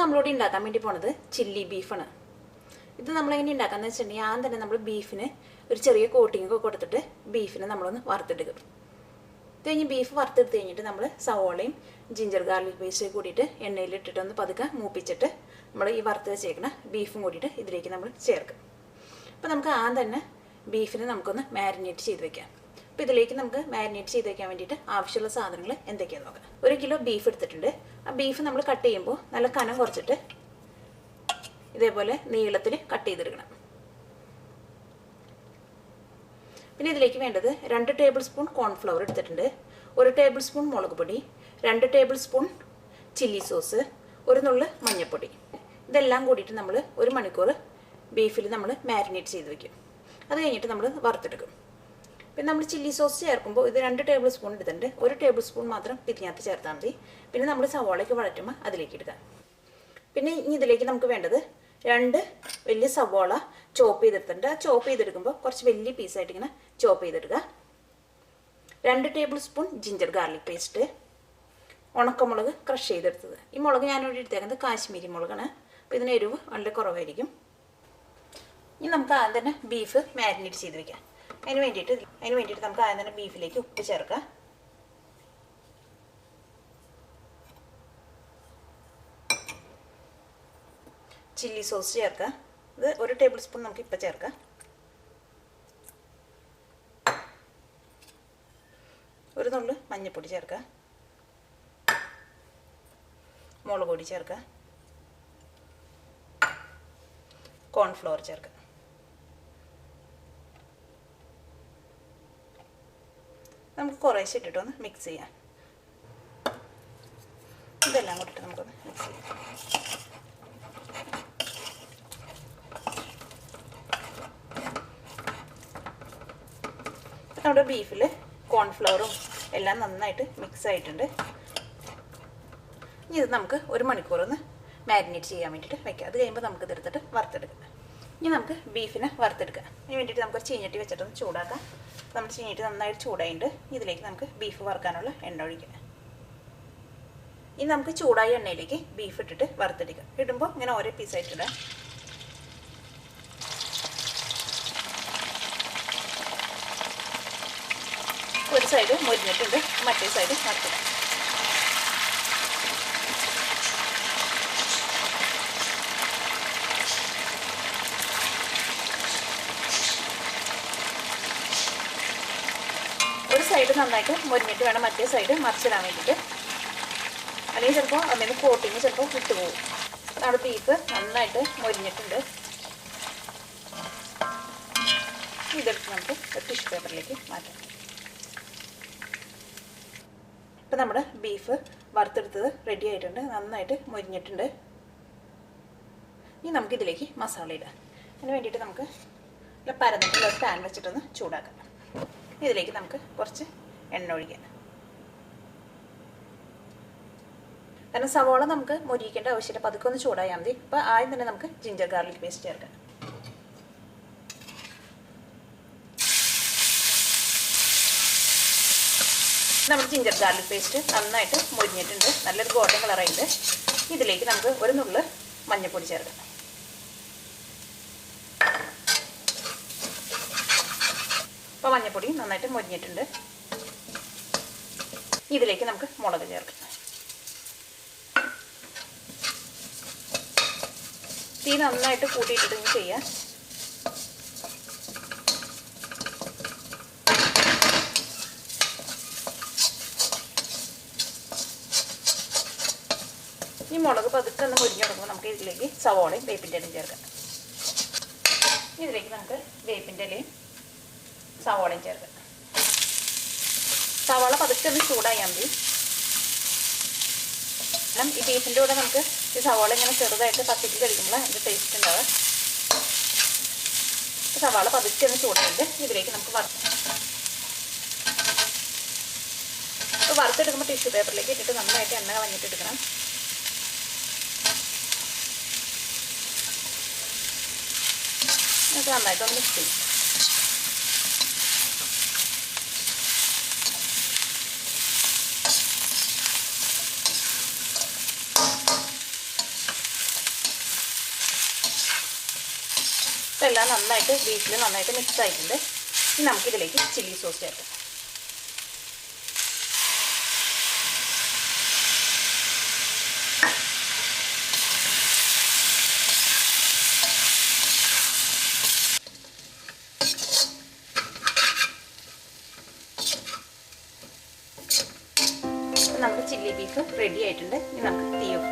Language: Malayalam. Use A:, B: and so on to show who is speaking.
A: നമ്മളിവിടെ ഉണ്ടാക്കാൻ വേണ്ടി പോണത് ചില്ലി ബീഫാണ് ഇത് നമ്മളെങ്ങനെ ഉണ്ടാക്കാന്ന് വെച്ചിട്ടുണ്ടെങ്കിൽ ആദ്യം തന്നെ നമ്മൾ ബീഫിന് ഒരു ചെറിയ കോട്ടിംഗ് ഒക്കെ കൊടുത്തിട്ട് ബീഫിനെ നമ്മളൊന്ന് വറുത്തെടുക്കും ഇത് കഴിഞ്ഞ് ബീഫ് വറുത്തെടുത്ത് കഴിഞ്ഞിട്ട് നമ്മൾ സവോളയും ജിഞ്ചർ ഗാർലിക് പേസ്റ്റ് കൂടിയിട്ട് എണ്ണയിൽ ഇട്ടിട്ട് ഒന്ന് പതുക്കെ മൂപ്പിച്ചിട്ട് നമ്മൾ ഈ വറുത്ത് വെച്ചേക്കുന്ന ബീഫും കൂടിയിട്ട് ഇതിലേക്ക് നമ്മൾ ചേർക്കും. അപ്പോൾ നമുക്ക് ആദ്യം തന്നെ ബീഫിനെ നമുക്കൊന്ന് മാരിനേറ്റ് ചെയ്ത് വെക്കാം. അപ്പോൾ ഇതിലേക്ക് നമുക്ക് മാരിനേറ്റ് ചെയ്ത് വെക്കാൻ വേണ്ടിയിട്ട് ആവശ്യമുള്ള സാധനങ്ങൾ എന്തൊക്കെയാണെന്ന് നോക്കാം. ഒരു കിലോ ബീഫ് എടുത്തിട്ടുണ്ട്. ആ ബീഫ് നമ്മൾ കട്ട് ചെയ്യുമ്പോൾ നല്ല കനം കുറച്ചിട്ട് ഇതേപോലെ നീളത്തിൽ കട്ട് ചെയ്തെടുക്കണം. പിന്നെ ഇതിലേക്ക് വേണ്ടത് രണ്ട് ടേബിൾ സ്പൂൺ കോൺഫ്ലവർ എടുത്തിട്ടുണ്ട്. ഒരു ടേബിൾ സ്പൂൺ മുളക് പൊടി രണ്ട് ടേബിൾ സ്പൂൺ ചില്ലി സോസ് ഒരു നുള്ള് മഞ്ഞൾപ്പൊടി. ഇതെല്ലാം കൂടിയിട്ട് നമ്മൾ ഒരു മണിക്കൂർ ബീഫിൽ നമ്മൾ മാരിനേറ്റ് ചെയ്ത് വെക്കും. അത് കഴിഞ്ഞിട്ട് നമ്മൾ വറുത്തെടുക്കും. പിന്നെ നമ്മൾ ചില്ലി സോസ് ചേർക്കുമ്പോൾ ഇത് രണ്ട് ടേബിൾ സ്പൂൺ എടുത്തിട്ടുണ്ട്. ഒരു ടേബിൾ സ്പൂൺ മാത്രം തിരിഞ്ഞകത്ത് ചേർത്താൽ മതി. പിന്നെ നമ്മൾ സവോളയ്ക്ക് വഴറ്റുമ്പോൾ അതിലേക്ക് ഇടുക. പിന്നെ ഇനി ഇതിലേക്ക് നമുക്ക് വേണ്ടത് രണ്ട് വലിയ സവോള ചോപ്പ് ചെയ്തെടുത്തിട്ടുണ്ട്. ആ ചോപ്പ് ചെയ്തെടുക്കുമ്പോൾ കുറച്ച് വലിയ പീസായിട്ട് ഇങ്ങനെ ചോപ്പ് ചെയ്തെടുക്കുക. രണ്ട് tablespoon ginger garlic paste ഉണക്കമുളക് ക്രഷ് ചെയ്തെടുത്തത്. ഈ മുളക് ഞാനിവിടെ എടുത്തേക്കുന്നത് കാശ്മീരി മുളകാണ്. അപ്പോൾ ഇതിന് എരിവ് വളരെ കുറവായിരിക്കും. ഇനി നമുക്ക് ആദ്യം തന്നെ ബീഫ് മാരിനേറ്റ് ചെയ്ത് വെക്കാം. അതിന് വേണ്ടിയിട്ട് അതിന് വേണ്ടിയിട്ട് നമുക്ക് ആദ്യം തന്നെ ബീഫിലേക്ക് ഉപ്പ് ചേർക്കാം. ചില്ലി സോസ് ചേർക്കുക ഇത് ഒരു ടേബിൾ സ്പൂൺ നമുക്ക് ഇപ്പം ചേർക്കാം. ഒരു നുള്ളു മഞ്ഞൾപ്പൊടി ചേർക്കുക മുളക് പൊടി ചേർക്കുക കോൺഫ്ലവർ ചേർക്കാം. നമുക്ക് കുറേശ്ശെ ഇട്ടിട്ടൊന്ന് മിക്സ് ചെയ്യാം. ഇതെല്ലാം കൂട്ടിട്ട് നമുക്കൊന്ന് മിക്സ് ചെയ്യാം. നമ്മുടെ ബീഫിൽ കോൺഫ്ലവറും എല്ലാം നന്നായിട്ട് മിക്സ് ആയിട്ടുണ്ട്. ഇനി ഇത് നമുക്ക് ഒരു മണിക്കൂർ ഒന്ന് മാരിനേറ്റ് ചെയ്യാൻ വേണ്ടിയിട്ട് വെക്കാം. അത് കഴിയുമ്പോൾ നമുക്ക് ഇതെടുത്തിട്ട് വറുത്തെടുക്കാം. ഇനി നമുക്ക് ബീഫിനെ വറുത്തെടുക്കാം. അതിന് വേണ്ടിയിട്ട് നമുക്ക് ചീഞ്ഞട്ടി വെച്ചിട്ടൊന്ന് ചൂടാക്കാം. നമ്മൾ ചീഞ്ഞിട്ട് നന്നായിട്ട് ചൂടായിട്ട് ഇതിലേക്ക് നമുക്ക് ബീഫ് വറുക്കാനുള്ള എണ്ണ ഒഴിക്കാം. ഇനി നമുക്ക് ചൂടായ എണ്ണയിലേക്ക് ബീഫ് ഇട്ടിട്ട് വറുത്തെടുക്കാം. ഇടുമ്പോൾ ഇങ്ങനെ ഓരോ പീസായിട്ട് ഇടാം. ഒരു സൈഡ് മുരിഞ്ഞിട്ടുണ്ട്. മറ്റേ സൈഡ് വറുത്തിടാം ഒരു സൈഡ് നന്നായിട്ട് മുരിഞ്ഞിട്ട് വേണം മറ്റേ സൈഡ് മറിച്ചിടാൻ വേണ്ടിയിട്ട്. അല്ലെങ്കിൽ ചിലപ്പോൾ അതിന് കോട്ടിങ് ചിലപ്പോൾ വിട്ടുപോകും നമ്മുടെ ബീഫ് നന്നായിട്ട് മുരിഞ്ഞിട്ടുണ്ട്. ഇതെടുത്ത് നമുക്ക് ടിഷ്യൂ പേപ്പറിലേക്ക് മാറ്റാം. ഇപ്പം നമ്മുടെ ബീഫ് വറുത്തെടുത്തത് റെഡി ആയിട്ടുണ്ട്. നന്നായിട്ട് മുരിഞ്ഞിട്ടുണ്ട്. ഇനി നമുക്കിതിലേക്ക് മസാല ഇടാം. അതിന് വേണ്ടിയിട്ട് നമുക്ക് പരന്നിട്ടുള്ള പാൻ വെച്ചിട്ടൊന്ന് ചൂടാക്കാം. ഇതിലേക്ക് നമുക്ക് കുറച്ച് എണ്ണ ഒഴിക്കുക കാരണം സവോള നമുക്ക് മൊരിയിക്കേണ്ട ആവശ്യമില്ല. പതുക്കെ ഒന്ന് ചൂടായാൽ മതി. അപ്പോൾ ആദ്യം തന്നെ നമുക്ക് ജിഞ്ചർ ഗാർലിക് പേസ്റ്റ് ചേർക്കാം. നമ്മുടെ ജിഞ്ചർ ഗാർലിക് പേസ്റ്റ് നന്നായിട്ട് മൊരിഞ്ഞിട്ടുണ്ട്. നല്ലൊരു ഗോൾഡൻ കളറായിട്ട് ഇതിലേക്ക് നമുക്ക് ഒരു നുള്ള് മഞ്ഞൾപ്പൊടി ചേർക്കാം. അപ്പോൾ മഞ്ഞൾപ്പൊടി നന്നായിട്ട് മൊരിഞ്ഞിട്ടുണ്ട്. ഇതിലേക്ക് നമുക്ക് മുളക് ചേർക്കാം. തീ നന്നായിട്ട് കൂട്ടിയിട്ടിട്ട് ചെയ്യാം. ഈ മുളക് പതുക്കെ ഒന്ന് മുരിഞ്ഞു കൊടുക്കുമ്പോൾ നമുക്ക് ഇതിലേക്ക് സവോളയും വേപ്പിന്റെ ഇലയും ചേർക്കാം. ഇതിലേക്ക് നമുക്ക് വേപ്പിന്റെ ഇലയും സവോളയും ചേർക്കാം. സവാള പതുക്കെ ഒന്ന് ചൂടായാൽ മതി. കാരണം ഈ ബീഫിന്റെ കൂടെ നമുക്ക് ഈ സവാള ഇങ്ങനെ ചെറുതായിട്ട് പത്തിക്ക് കഴിക്കുമ്പോൾ അതിന്റെ ടേസ്റ്റ് ഉണ്ടാവുക. സവാള പതുക്കെ ഒന്ന് ചൂടായിട്ട് ഇതിലേക്ക് നമുക്ക് വറുത്ത് വറുത്തെടുക്കുമ്പോൾ ടിഷ്യൂ പേപ്പറിലേക്ക് ഇട്ടിട്ട് നന്നായിട്ട് എണ്ണ കളഞ്ഞിട്ട് എടുക്കണം. നന്നായിട്ട് നന്നായിട്ടൊന്ന് മിക്സ് ചെയ്യും. ഇതെല്ലാം നന്നായിട്ട് ബീഫിൽ നന്നായിട്ട് മിക്സ് ആയിട്ടുണ്ട്. ഇനി നമുക്കിതിലേക്ക് ചില്ലി സോസ് ചേർക്കാം. നമ്മുടെ ചില്ലി ബീഫ് റെഡി ആയിട്ടുണ്ട്. ഇനി നമുക്ക് തീ ഓഫ്